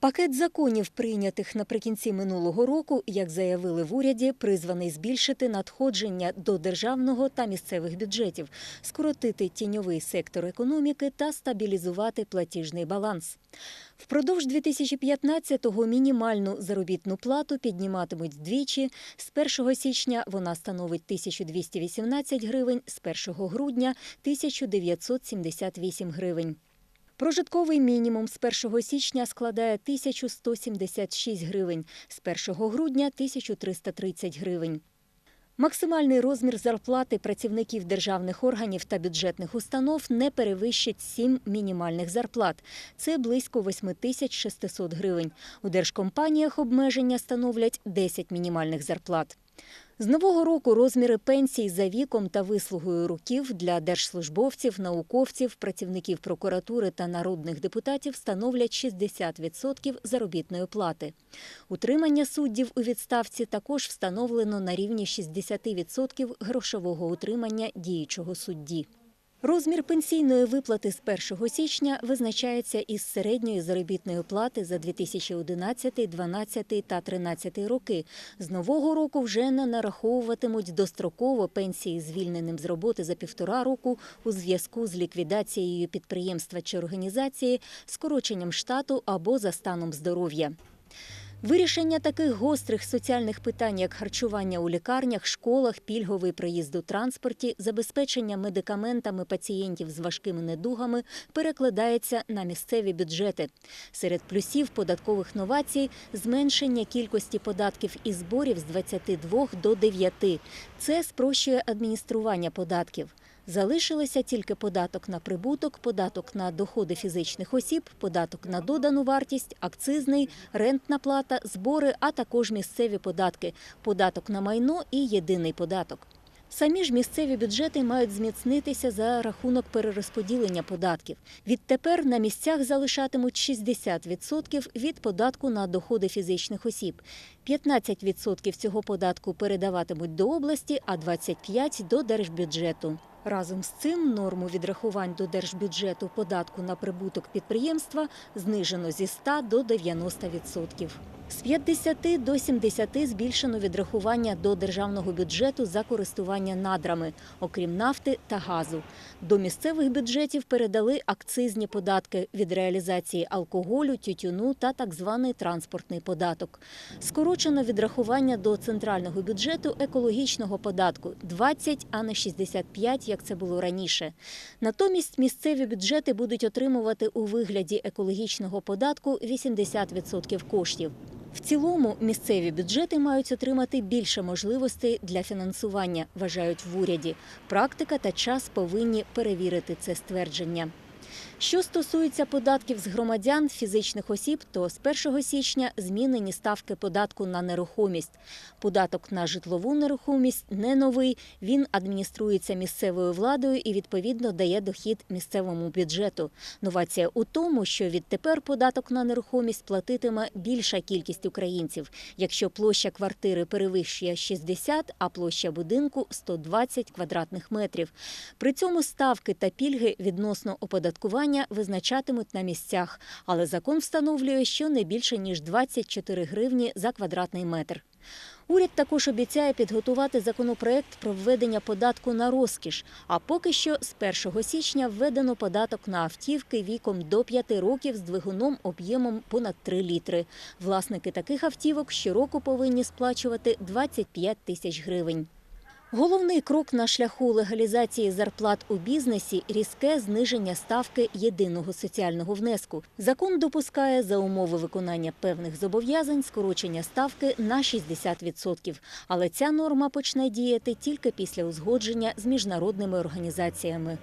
Пакет законів, прийнятих наприкінці минулого року, як заявили в уряді, призваний збільшити надходження до державного та місцевих бюджетів, скоротити тіньовий сектор економіки та стабілізувати платіжний баланс. Впродовж 2015-го мінімальну заробітну плату підніматимуть вдвічі. З 1 січня вона становить 1218 гривень, з 1 грудня – 1978 гривень. Прожитковий мінімум з 1 січня складає 1176 гривень, з 1 грудня – 1330 гривень. Максимальний розмір зарплати працівників державних органів та бюджетних установ не перевищить 7 мінімальних зарплат. Це близько 8600 гривень. У держкомпаніях обмеження становлять 10 мінімальних зарплат. З нового року розміри пенсій за віком та вислугою років для держслужбовців, науковців, працівників прокуратури та народних депутатів становлять 60% заробітної плати. Утримання суддів у відставці також встановлено на рівні 60% грошового утримання діючого судді. Розмір пенсійної виплати з 1 січня визначається із середньої заробітної плати за 2011, 2012 та 2013 роки. З нового року вже не нараховуватимуть достроково пенсії звільненим з роботи за півтора року у зв'язку з ліквідацією підприємства чи організації, скороченням штату або за станом здоров'я. Вирішення таких гострих соціальних питань, як харчування у лікарнях, школах, пільговий проїзд у транспорті, забезпечення медикаментами пацієнтів з важкими недугами перекладається на місцеві бюджети. Серед плюсів податкових новацій зменшення кількості податків і зборів з 22 до 9. Це спрощує адміністрування податків. Залишилися тільки податок на прибуток, податок на доходи фізичних осіб, податок на додану вартість, акцизний, рентна плата, збори, а також місцеві податки, податок на майно і єдиний податок. Самі ж місцеві бюджети мають зміцнитися за рахунок перерозподілення податків. Відтепер на місцях залишатимуть 60% від податку на доходи фізичних осіб. 15% цього податку передаватимуть до області, а 25% – до держбюджету. Разом з цим норму відрахувань до держбюджету податку на прибуток підприємства знижено зі 100 до 90%. З 50 до 70 збільшено відрахування до державного бюджету за користування надрами, окрім нафти та газу. До місцевих бюджетів передали акцизні податки від реалізації алкоголю, тютюну та так званий транспортний податок. Скорочено відрахування до центрального бюджету екологічного податку 20, а не 65, як це було раніше. Натомість місцеві бюджети будуть отримувати у вигляді екологічного податку 80% коштів. В цілому місцеві бюджети мають отримати більше можливостей для фінансування, вважають в уряді. Практика та час повинні перевірити це ствердження. Що стосується податків з громадян, фізичних осіб, то з 1 січня змінені ставки податку на нерухомість. Податок на житлову нерухомість не новий. Він адмініструється місцевою владою і відповідно дає дохід місцевому бюджету. Новація у тому, що відтепер податок на нерухомість платитиме більша кількість українців, якщо площа квартири перевищує 60, а площа будинку 120 квадратних метрів. При цьому ставки та пільги відносно оподаткування визначатимуть на місцях, але закон встановлює, що не більше ніж 24 гривні за квадратний метр. Уряд також обіцяє підготувати законопроект про введення податку на розкіш. А поки що з 1 січня введено податок на автівки віком до 5 років з двигуном об'ємом понад 3 літри. Власники таких автівок щороку повинні сплачувати 25 тисяч гривень. Головний крок на шляху легалізації зарплат у бізнесі різке зниження ставки єдиного соціального внеску. Закон допускає за умови виконання певних зобов'язань скорочення ставки на 60%. Але ця норма почне діяти тільки після узгодження з міжнародними організаціями.